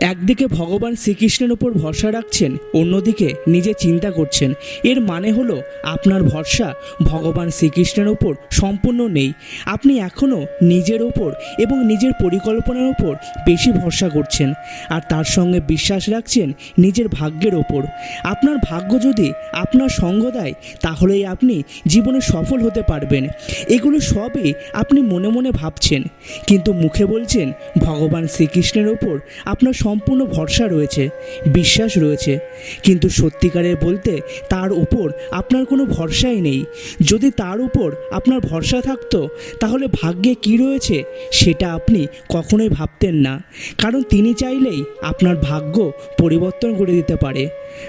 একদিকে ভগবান শ্রীকৃষ্ণের উপর ভরসা রাখছেন, অন্যদিকে নিজে চিন্তা করছেন। এর মানে হলো, আপনার ভরসা ভগবান শ্রীকৃষ্ণের ওপর সম্পূর্ণ নেই। আপনি এখনও নিজের ওপর এবং নিজের পরিকল্পনার ওপর বেশি ভরসা করছেন আর তার সঙ্গে বিশ্বাস রাখছেন নিজের ভাগ্যের ওপর আপনার ভাগ্য যদি আপনার সঙ্গ দেয়, তাহলেই আপনি জীবনে সফল হতে পারবেন। এগুলো সবই আপনি মনে মনে ভাবছেন। কিন্তু মুখে বলছেন, ভগবান শ্রীকৃষ্ণের ওপর আপনার সম্পূর্ণ ভরসা রয়েছে, বিশ্বাস রয়েছে। কিন্তু সত্যিকারের বলতে তার উপর আপনার কোনো ভরসাই নেই। যদি তার উপর আপনার ভরসা থাকতো, তাহলে ভাগ্যে কি রয়েছে সেটা আপনি কখনোই ভাবতেন না। কারণ তিনি চাইলেই আপনার ভাগ্য পরিবর্তন করে দিতে পারে।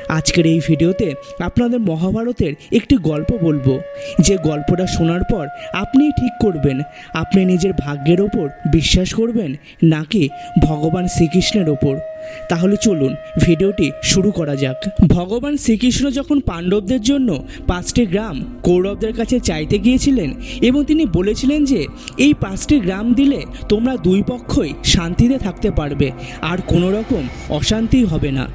আজকের এই ভিডিওতে আপনাদের মহাভারতের একটি গল্প বলব। যে গল্পটা শোনার পর আপনিই ঠিক করবেন, আপনি নিজের ভাগ্যের ওপর বিশ্বাস করবেন, নাকি ভগবান শ্রীকৃষ্ণের ওপর উপর তাহলে চলুন ভিডিওটি শুরু করা যাক। ভগবান শ্রীকৃষ্ণ যখন পাণ্ডবদের জন্য পাঁচটি গ্রাম কৌরবদের কাছে চাইতে গিয়েছিলেন এবং তিনি বলেছিলেন যে, এই পাঁচটি গ্রাম দিলে তোমরা দুই পক্ষই শান্তিতে থাকতে পারবে আর কোনো রকম অশান্তি হবে না।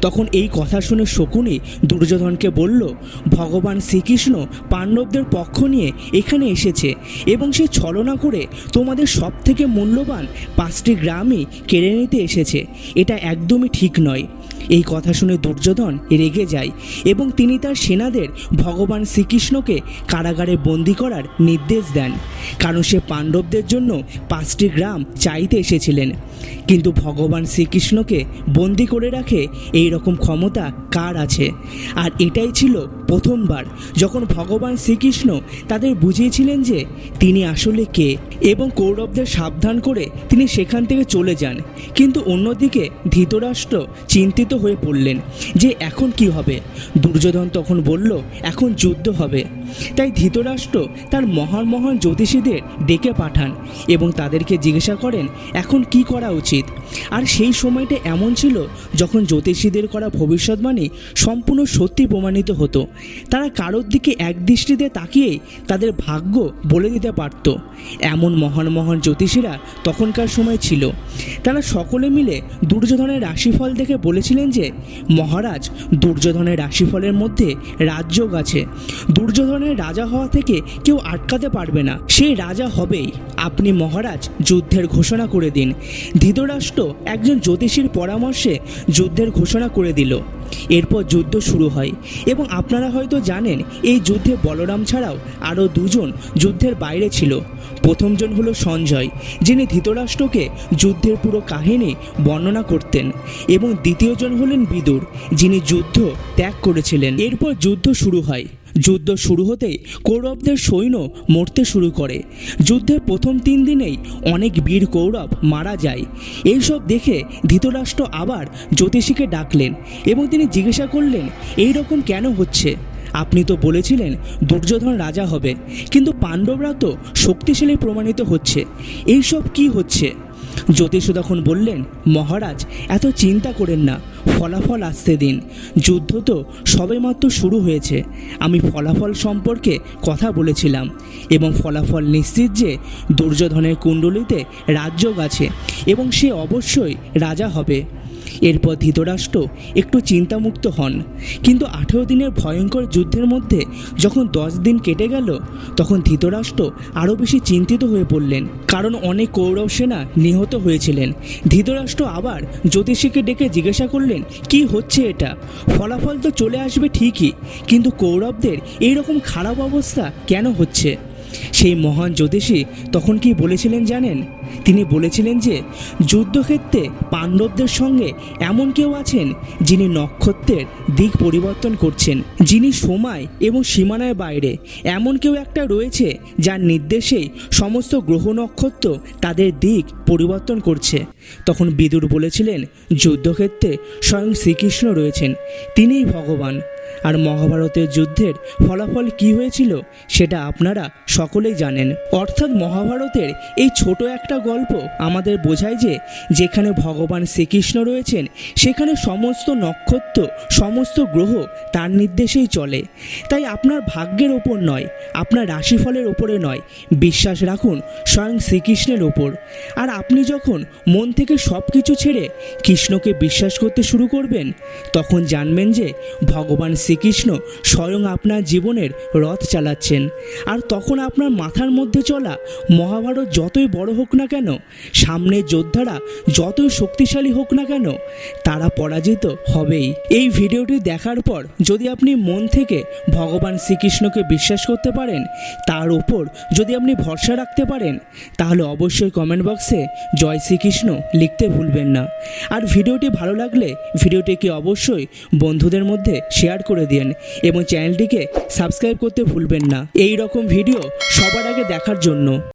তখন এই কথা শুনে শকুনি দুর্যোধনকে বলল, ভগবান শ্রীকৃষ্ণ পাণ্ডবদের পক্ষ নিয়ে এখানে এসেছে এবং সে ছলনা করে তোমাদের সব থেকে মূল্যবান পাঁচটি গ্রামই কেড়ে নিতে এসেছে। এটা একদমই ঠিক নয়। এই কথা শুনে দুর্যোধন রেগে যায় এবং তিনি তার সেনাদের ভগবান শ্রীকৃষ্ণকে কারাগারে বন্দি করার নির্দেশ দেন। কারণ সে পাণ্ডবদের জন্য পাঁচটি গ্রাম চাইতে এসেছিলেন। কিন্তু ভগবান শ্রীকৃষ্ণকে বন্দি করে রাখে এই রকম ক্ষমতা কার আছে? আর এটাই ছিল প্রথমবার যখন ভগবান শ্রীকৃষ্ণ তাদের বুঝিয়েছিলেন যে তিনি আসলে কে এবং কৌরবদের সাবধান করে তিনি সেখান থেকে চলে যান। কিন্তু অন্যদিকে ধৃতরাষ্ট্র চিন্তিত হয়ে পড়লেন যে এখন কি হবে? দুর্যোধন তখন বলল এখন যুদ্ধ হবে। তাই ধৃতরাষ্ট্র তার মহান মহান জ্যোতিষীদের ডেকে পাঠান এবং তাদেরকে জিজ্ঞাসা করেন, এখন কি করা উচিত? আর সেই সময়টা এমন ছিল যখন জ্যোতিষীদের করা ভবিষ্যৎবাণী সম্পূর্ণ সত্যি প্রমাণিত হতো। তারা কারোর দিকে একদৃষ্টিতে তাকিয়েই তাদের ভাগ্য বলে দিতে পারত। এমন মহান মহান জ্যোতিষীরা তখনকার সময় ছিল। তারা সকলে মিলে দুর্যোধনের রাশিফল দেখে বলেছিলেন যে, মহারাজ, দুর্যোধনের রাশিফলের মধ্যে রাজযোগ আছে। দুর্যোধনের রাজা হওয়া থেকে কেউ আটকাতে পারবে না। সে রাজা হবেই। আপনি মহারাজ, যুদ্ধের ঘোষণা করে দিন। ধৃতরাষ্ট্র একজন জ্যোতিষীর পরামর্শে যুদ্ধের ঘোষণা করে দিল। এরপর যুদ্ধ শুরু হয় এবং আপনারা হয়তো জানেন, এই যুদ্ধে বলরাম ছাড়াও আরও দুজন যুদ্ধের বাইরে ছিল। প্রথমজন হলো সঞ্জয়, যিনি ধৃতরাষ্ট্রকে যুদ্ধের পুরো কাহিনী বর্ণনা করতেন এবং দ্বিতীয়জন হলেন বিদুর, যিনি যুদ্ধ ত্যাগ করেছিলেন। এরপর যুদ্ধ শুরু হয়। যুদ্ধ শুরু হতেই কৌরবদের সৈন্য মরতে শুরু করে। যুদ্ধের প্রথম তিন দিনেই অনেক বীর কৌরব মারা যায়। এইসব দেখে ধৃতরাষ্ট্র আবার জ্যোতিষীকে ডাকলেন এবং তিনি জিজ্ঞাসা করলেন এই রকম কেন হচ্ছে? আপনি তো বলেছিলেন দুর্যোধন রাজা হবে কিন্তু পাণ্ডবরা তো শক্তিশালী প্রমাণিত হচ্ছে। এইসব কি হচ্ছে? জ্যোতিষ তখন বললেন, মহারাজ, এত চিন্তা করেন না, ফলাফল আসতে দিন। যুদ্ধ তো সবেমাত্র শুরু হয়েছে। আমি ফলাফল সম্পর্কে কথা বলেছিলাম এবং ফলাফল নিশ্চিত যে দুর্যোধনের কুণ্ডলিতে রাজযোগ আছে এবং সে অবশ্যই রাজা হবে। এরপর ধৃতরাষ্ট্র একটু চিন্তামুক্ত হন। কিন্তু আঠেরো দিনের ভয়ঙ্কর যুদ্ধের মধ্যে যখন দশ দিন কেটে গেল, তখন ধৃতরাষ্ট্র আরও বেশি চিন্তিত হয়ে পড়লেন। কারণ অনেক কৌরব সেনা নিহত হয়েছিলেন। ধৃতরাষ্ট্র আবার জ্যোতিষীকে ডেকে জিজ্ঞাসা করলেন, কি হচ্ছে এটা? ফলাফল তো চলে আসবে ঠিকই, কিন্তু কৌরবদের এইরকম খারাপ অবস্থা কেন হচ্ছে? সেই মহান জ্যোতিষী তখন কি বলেছিলেন জানেন? তিনি বলেছিলেন যে, যুদ্ধক্ষেত্রে পাণ্ডবদের সঙ্গে এমন কেউ আছেন যিনি নক্ষত্রের দিক পরিবর্তন করছেন, যিনি সময় এবং সীমানার বাইরে। এমন কেউ একটা রয়েছে যার নির্দেশেই সমস্ত গ্রহ নক্ষত্র তাদের দিক পরিবর্তন করছে। তখন বিদুর বলেছিলেন, যুদ্ধক্ষেত্রে স্বয়ং শ্রীকৃষ্ণ রয়েছেন, তিনিই ভগবান। আর মহাভারতের যুদ্ধের ফলাফল কি হয়েছিল সেটা আপনারা সকলেই জানেন। অর্থাৎ মহাভারতের এই ছোট একটা গল্প আমাদের বোঝায় যে যেখানে ভগবান শ্রীকৃষ্ণ রয়েছেন, সেখানে সমস্ত নক্ষত্র, সমস্ত গ্রহ তার নির্দেশেই চলে। তাই আপনার ভাগ্যের ওপর নয়, আপনার রাশিফলের ওপরে নয়, বিশ্বাস রাখুন, স্বয়ং শ্রীকৃষ্ণের ওপর। আর আপনি যখন মন থেকে সব কিছু ছেড়ে কৃষ্ণকে বিশ্বাস করতে শুরু করবেন, তখন জানবেন যে ভগবান শ্রীকৃষ্ণ স্বয়ং আপনার জীবনের রথ চালাচ্ছেন। আর তখন আপনার মাথার মধ্যে চলা মহাভারত যতই বড় হোক না কেন, সামনের যোদ্ধারা যতই শক্তিশালী হোক না কেন, তারা পরাজিত হবেই। এই ভিডিওটি দেখার পর যদি আপনি মন থেকে ভগবান শ্রীকৃষ্ণকে বিশ্বাস করতে পারেন, তার উপর যদি আপনি ভরসা রাখতে পারেন, তাহলে অবশ্যই কমেন্ট বক্সে জয় শ্রীকৃষ্ণ লিখতে ভুলবেন না। আর ভিডিওটি ভালো লাগলে ভিডিওটিকে অবশ্যই বন্ধুদের মধ্যে শেয়ার করে দিন এবং চ্যানেলটিকে সাবস্ক্রাইব করতে ভুলবেন না। এই রকম ভিডিও সবার আগে দেখার জন্য।